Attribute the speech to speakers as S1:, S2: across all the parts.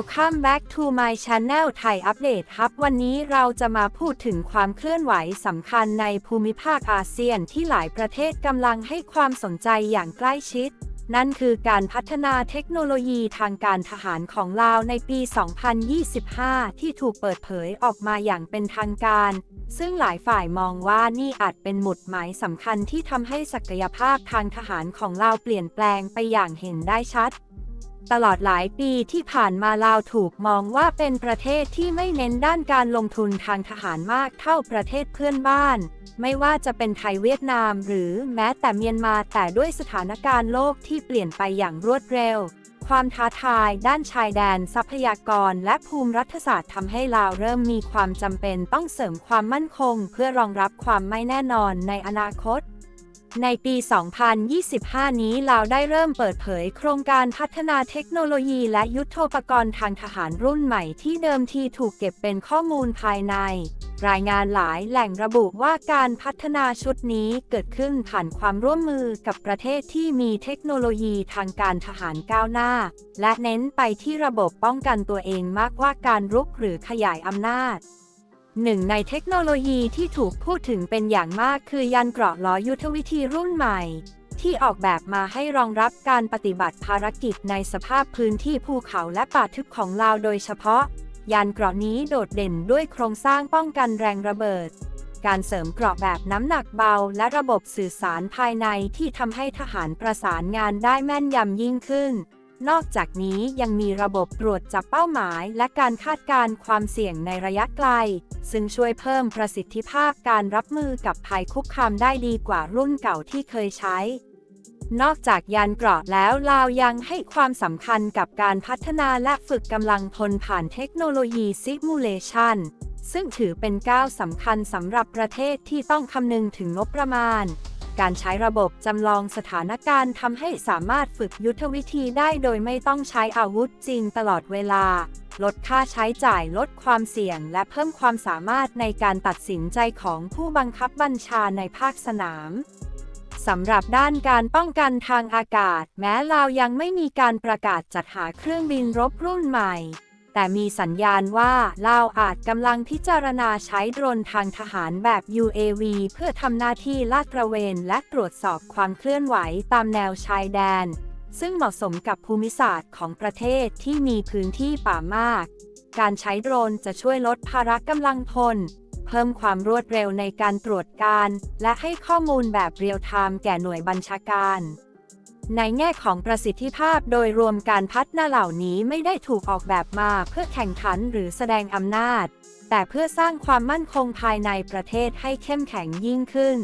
S1: Welcome back to my channel ไทยอัปเดตครับ วันนี้เราจะมาพูดถึงความเคลื่อนไหวสำคัญในภูมิภาคอาเซียนที่หลายประเทศกำลังให้ความสนใจอย่างใกล้ชิด นั่นคือการพัฒนาเทคโนโลยีทางการทหารของลาวในปี 2025 ที่ถูกเปิดเผยออกมาอย่างเป็นทางการ ซึ่งหลายฝ่ายมองว่านี่อาจเป็นหมุดหมายสำคัญที่ทำให้ศักยภาพทางทหารของลาวเปลี่ยนแปลงไปอย่างเห็นได้ชัด ตลอดหลายปีที่ผ่านมาลาวถูกมองว่าเป็นประเทศที่ไม่เน้นด้านการลงทุนทางทหารมากเท่าประเทศเพื่อนบ้าน ไม่ว่าจะเป็นไทยเวียดนามหรือแม้แต่เมียนมาแต่ด้วยสถานการณ์โลกที่เปลี่ยนไปอย่างรวดเร็ว ความท้าทายด้านชายแดนทรัพยากรและภูมิรัฐศาสตร์ทำให้ลาวเริ่มมีความจำเป็นต้องเสริมความมั่นคง เพื่อรองรับความไม่แน่นอนในอนาคต ในปี 2025 นี้ลาวได้เริ่มเปิดเผยโครงการพัฒนาเทคโนโลยีและยุทโธปกรณ์ทางทหารรุ่นใหม่ที่เดิมทีถูกเก็บเป็นข้อมูลภายใน รายงานหลายแหล่งระบุว่าการพัฒนาชุดนี้เกิดขึ้นผ่านความร่วมมือกับประเทศที่มีเทคโนโลยีทางการทหารก้าวหน้า และเน้นไปที่ระบบป้องกันตัวเองมากกว่าการรุกหรือขยายอำนาจ หนึ่งในเทคโนโลยีที่ถูกพูดถึงเป็นอย่างมากคือยันเกราะล้อยุทธวิธีรุ่นใหม่ ที่ออกแบบมาให้รองรับการปฏิบัติภารกิจในสภาพพื้นที่ภูเขาและป่าทึบของลาวโดยเฉพาะยานเกราะนี้โดดเด่นด้วยโครงสร้างป้องกันแรงระเบิด การเสริมเกราะแบบน้ำหนักเบา และระบบสื่อสารภายในที่ทำให้ทหารประสานงานได้แม่นยำยิ่งขึ้น นอกจากนี้ยังมีระบบตรวจจับเป้าหมาย และการคาดการณ์ความเสี่ยงในระยะไกล ซึ่งช่วยเพิ่มประสิทธิภาพการรับมือกับภัยคุกคามได้ดีกว่ารุ่นเก่าที่เคยใช้ นอกจากยานเกราะแล้วลาวยังให้ความสำคัญกับการพัฒนาและฝึกกำลังพลผ่านเทคโนโลยีซิมูเลชันซึ่งถือเป็นก้าวสำคัญสำหรับประเทศที่ต้องคำนึงถึงงบประมาณ การใช้ระบบจำลองสถานการณ์ทำให้สามารถฝึกยุทธวิธีได้โดยไม่ต้องใช้อาวุธจริงตลอดเวลา ลดค่าใช้จ่ายลดความเสี่ยง และเพิ่มความสามารถในการตัดสินใจของผู้บังคับบัญชาในภาคสนามสำหรับด้านการป้องกันทางอากาศ แม้ลาวยังไม่มีการประกาศจัดหาเครื่องบินรบรุ่นใหม่ แต่มีสัญญาณว่าลาวอาจกำลังพิจารณาใช้โดรนทางทหารแบบ UAV เพื่อทำหน้าที่ลาดตระเวนและตรวจสอบความเคลื่อนไหวตามแนวชายแดน ซึ่งเหมาะสมกับภูมิศาสตร์ของประเทศที่มีพื้นที่ป่ามาก การใช้โดรนจะช่วยลดภาระกำลังพล เพิ่มความรวดเร็วในการตรวจการ และให้ข้อมูลแบบเรียลไทม์แก่หน่วยบัญชาการ ในแง่ของประสิทธิภาพโดยรวมการพัฒนาเหล่านี้ไม่ได้ถูกออกแบบมาเพื่อแข่งขันหรือแสดงอำนาจ แต่เพื่อสร้างความมั่นคงภายในประเทศให้เข้มแข็งยิ่งขึ้น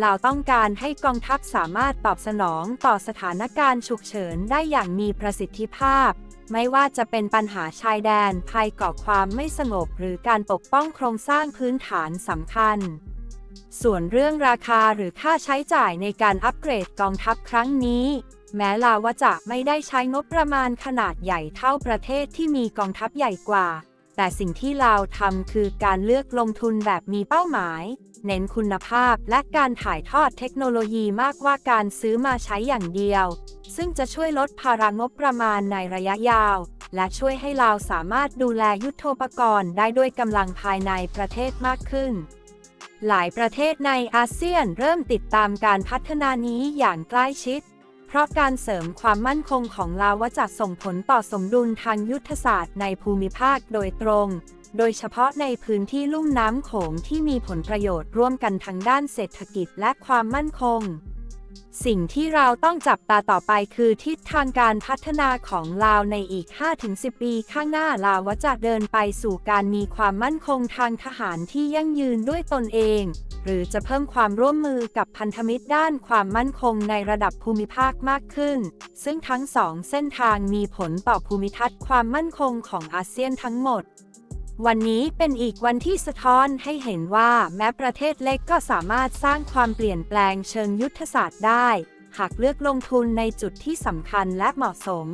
S1: เราต้องการให้กองทัพสามารถตอบสนองต่อสถานการณ์ฉุกเฉินได้อย่างมีประสิทธิภาพ ไม่ว่าจะเป็นปัญหาชายแดนภัยก่อความไม่สงบหรือการปกป้องโครงสร้างพื้นฐานสำคัญ ส่วนเรื่องราคาหรือค่าใช้จ่ายในการอัปเกรดกองทัพครั้งนี้ แม้ลาวจะไม่ได้ใช้งบประมาณขนาดใหญ่เท่าประเทศที่มีกองทัพใหญ่กว่า แต่สิ่งที่ลาวทำคือการเลือกลงทุนแบบมีเป้าหมาย เน้นคุณภาพและการถ่ายทอดเทคโนโลยีมากกว่าการซื้อมาใช้อย่างเดียว ซึ่งจะช่วยลดภาระงบประมาณในระยะยาว และช่วยให้ลาวสามารถดูแลยุทโธปกรณ์ได้ด้วยกำลังภายในประเทศมากขึ้น หลายประเทศในอาเซียนเริ่มติดตามการพัฒนานี้อย่างใกล้ชิด เพราะการเสริมความมั่นคงของลาวจะส่งผลต่อสมดุลทางยุทธศาสตร์ในภูมิภาคโดยตรง โดยเฉพาะในพื้นที่ลุ่มน้ำโขงที่มีผลประโยชน์ร่วมกันทางด้านเศรษฐกิจและความมั่นคง สิ่งที่เราต้องจับตาต่อไปคือทิศทางการพัฒนาของลาวในอีก 5-10 ปีข้างหน้าลาวจะเดินไปสู่การมีความมั่นคงทางทหารที่ยั่งยืนด้วยตนเอง หรือจะเพิ่มความร่วมมือกับพันธมิตรด้านความมั่นคงในระดับภูมิภาคมากขึ้น ซึ่งทั้งสองเส้นทางมีผลต่อภูมิทัศน์ความมั่นคงของอาเซียนทั้งหมด วันนี้เป็นอีกวันที่สะท้อนให้เห็นว่าแม้ประเทศเล็กก็สามารถสร้างความเปลี่ยนแปลงเชิงยุทธศาสตร์ได้ หากเลือกลงทุนในจุดที่สำคัญและเหมาะสม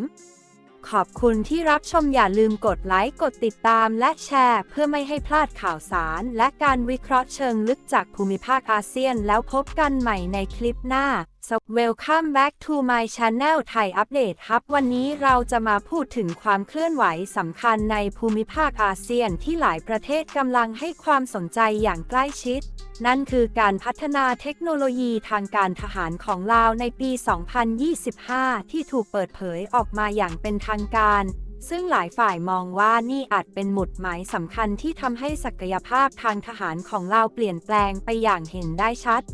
S1: ขอบคุณที่รับชมอย่าลืมกดไลค์ กดติดตามและแชร์ เพื่อไม่ให้พลาดข่าวสาร และการวิเคราะห์เชิงลึกจากภูมิภาคอาเซียนแล้วพบกันใหม่ในคลิปหน้า Welcome back to my channel ไทยอัปเดตครับ วันนี้เราจะมาพูดถึงความเคลื่อนไหวสำคัญในภูมิภาคอาเซียนที่หลายประเทศกำลังให้ความสนใจอย่างใกล้ชิด นั่นคือการพัฒนาเทคโนโลยีทางการทหารของลาวในปี 2025 ที่ถูกเปิดเผยออกมาอย่างเป็นทางการ ซึ่งหลายฝ่ายมองว่านี่อาจเป็นหมุดหมายสำคัญที่ทำให้ศักยภาพทางทหารของลาวเปลี่ยนแปลงไปอย่างเห็นได้ชัด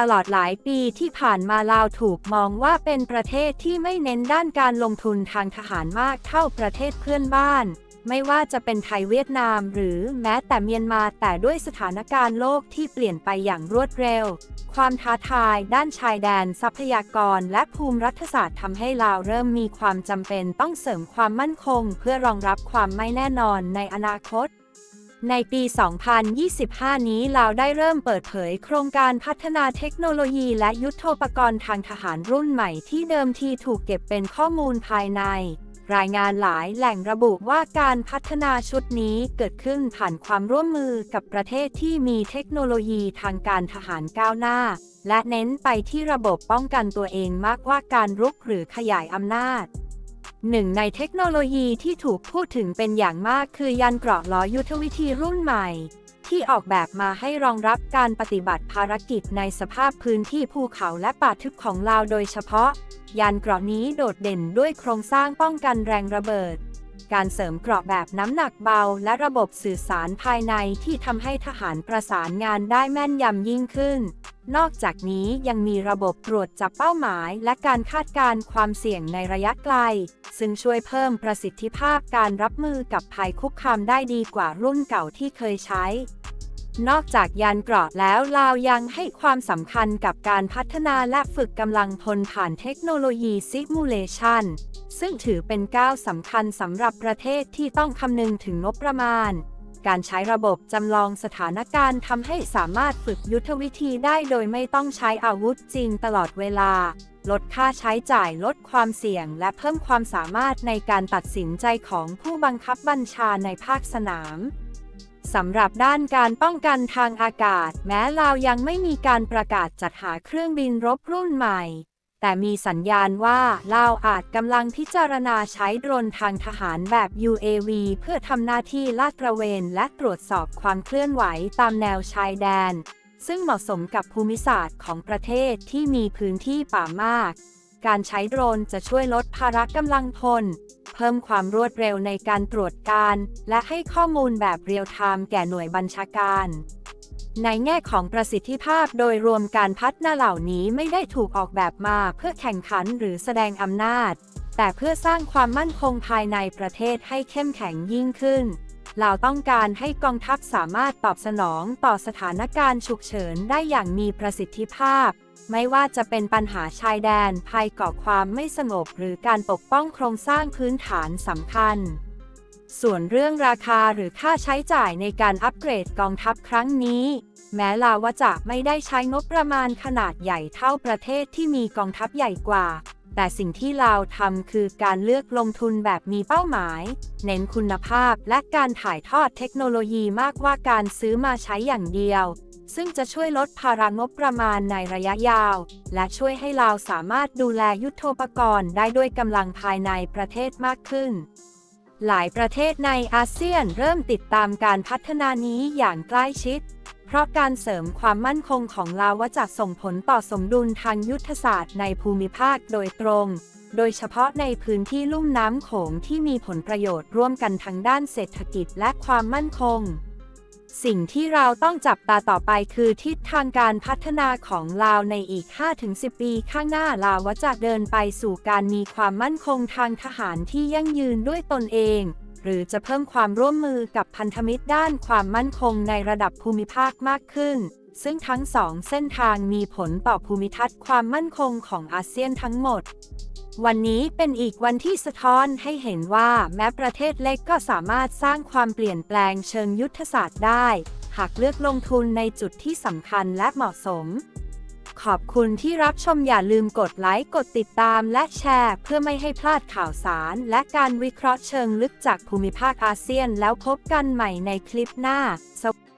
S1: ตลอดหลายปีที่ผ่านมาลาวถูกมองว่าเป็นประเทศที่ไม่เน้นด้านการลงทุนทางทหารมากเท่าประเทศเพื่อนบ้าน ไม่ว่าจะเป็นไทยเวียดนามหรือแม้แต่เมียนมาแต่ด้วยสถานการณ์โลกที่เปลี่ยนไปอย่างรวดเร็ว ความท้าทายด้านชายแดนทรัพยากรและภูมิรัฐศาสตร์ทำให้ลาวเริ่มมีความจำเป็นต้องเสริมความมั่นคง เพื่อรองรับความไม่แน่นอนในอนาคต ในปี 2025 นี้ลาวได้เริ่มเปิดเผยโครงการพัฒนาเทคโนโลยีและยุทโธปกรณ์ทางทหารรุ่นใหม่ที่เดิมทีถูกเก็บเป็นข้อมูลภายใน รายงานหลายแหล่งระบุว่าการพัฒนาชุดนี้เกิดขึ้นผ่านความร่วมมือกับประเทศที่มีเทคโนโลยีทางการทหารก้าวหน้า และเน้นไปที่ระบบป้องกันตัวเองมากกว่าการรุกหรือขยายอำนาจ หนึ่งในเทคโนโลยีที่ถูกพูดถึงเป็นอย่างมากคือยันเกราะล้อยุทธวิธีรุ่นใหม่ ที่ออกแบบมาให้รองรับการปฏิบัติภารกิจในสภาพพื้นที่ภูเขาและป่าทึบของลาวโดยเฉพาะยานเกราะนี้โดดเด่นด้วยโครงสร้างป้องกันแรงระเบิด การเสริมเกราะแบบน้ำหนักเบา และระบบสื่อสารภายในที่ทำให้ทหารประสานงานได้แม่นยำยิ่งขึ้น นอกจากนี้ยังมีระบบตรวจจับเป้าหมาย และการคาดการณ์ความเสี่ยงในระยะไกล ซึ่งช่วยเพิ่มประสิทธิภาพการรับมือกับภัยคุกคามได้ดีกว่ารุ่นเก่าที่เคยใช้ นอกจากยานเกราะแล้วลาวยังให้ความสำคัญกับการพัฒนาและฝึกกำลังพลผ่านเทคโนโลยีซิมูเลชันซึ่งถือเป็นก้าวสำคัญสำหรับประเทศที่ต้องคำนึงถึงงบประมาณ การใช้ระบบจำลองสถานการณ์ทำให้สามารถฝึกยุทธวิธีได้โดยไม่ต้องใช้อาวุธจริงตลอดเวลา ลดค่าใช้จ่ายลดความเสี่ยง และเพิ่มความสามารถในการตัดสินใจของผู้บังคับบัญชาในภาคสนามสำหรับด้านการป้องกันทางอากาศ แม้ลาวยังไม่มีการประกาศจัดหาเครื่องบินรบรุ่นใหม่ แต่มีสัญญาณว่าลาวอาจกำลังพิจารณาใช้โดรนทางทหารแบบ UAV เพื่อทำหน้าที่ลาดตระเวนและตรวจสอบความเคลื่อนไหวตามแนวชายแดน ซึ่งเหมาะสมกับภูมิศาสตร์ของประเทศที่มีพื้นที่ป่ามาก การใช้โดรนจะช่วยลดภาระกำลังพล เพิ่มความรวดเร็วในการตรวจการ และให้ข้อมูลแบบเรียลไทม์แก่หน่วยบัญชาการ ในแง่ของประสิทธิภาพโดยรวมการพัฒนาเหล่านี้ไม่ได้ถูกออกแบบมาเพื่อแข่งขันหรือแสดงอำนาจ แต่เพื่อสร้างความมั่นคงภายในประเทศให้เข้มแข็งยิ่งขึ้น เราต้องการให้กองทัพสามารถตอบสนองต่อสถานการณ์ฉุกเฉินได้อย่างมีประสิทธิภาพ ไม่ว่าจะเป็นปัญหาชายแดนภัยก่อความไม่สงบหรือการปกป้องโครงสร้างพื้นฐานสำคัญ ส่วนเรื่องราคาหรือค่าใช้จ่ายในการอัปเกรดกองทัพครั้งนี้ แม้ลาวจะไม่ได้ใช้งบประมาณขนาดใหญ่เท่าประเทศที่มีกองทัพใหญ่กว่า แต่สิ่งที่ลาวทำคือการเลือกลงทุนแบบมีเป้าหมาย เน้นคุณภาพและการถ่ายทอดเทคโนโลยีมากกว่าการซื้อมาใช้อย่างเดียว ซึ่งจะช่วยลดภาระงบประมาณในระยะยาว และช่วยให้ลาวสามารถดูแลยุทโธปกรณ์ได้ด้วยกำลังภายในประเทศมากขึ้น หลายประเทศในอาเซียนเริ่มติดตามการพัฒนานี้อย่างใกล้ชิด เพราะการเสริมความมั่นคงของลาวจะส่งผลต่อสมดุลทางยุทธศาสตร์ในภูมิภาคโดยตรง โดยเฉพาะในพื้นที่ลุ่มน้ำโขงที่มีผลประโยชน์ร่วมกันทางด้านเศรษฐกิจและความมั่นคง สิ่งที่เราต้องจับตาต่อไปคือทิศทางการพัฒนาของลาวในอีก 5-10 ปีข้างหน้าลาวจะเดินไปสู่การมีความมั่นคงทางทหารที่ยั่งยืนด้วยตนเอง หรือจะเพิ่มความร่วมมือกับพันธมิตรด้านความมั่นคงในระดับภูมิภาคมากขึ้น ซึ่งทั้งสองเส้นทางมีผลต่อภูมิทัศน์ความมั่นคงของอาเซียนทั้งหมด วันนี้เป็นอีกวันที่สะท้อนให้เห็นว่าแม้ประเทศเล็กก็สามารถสร้างความเปลี่ยนแปลงเชิงยุทธศาสตร์ได้ หากเลือกลงทุนในจุดที่สำคัญและเหมาะสม ขอบคุณที่รับชมอย่าลืมกดไลค์ กดติดตามและแชร์ เพื่อไม่ให้พลาดข่าวสาร และการวิเคราะห์เชิงลึกจากภูมิภาคอาเซียนแล้วพบกันใหม่ในคลิปหน้าสวัสดี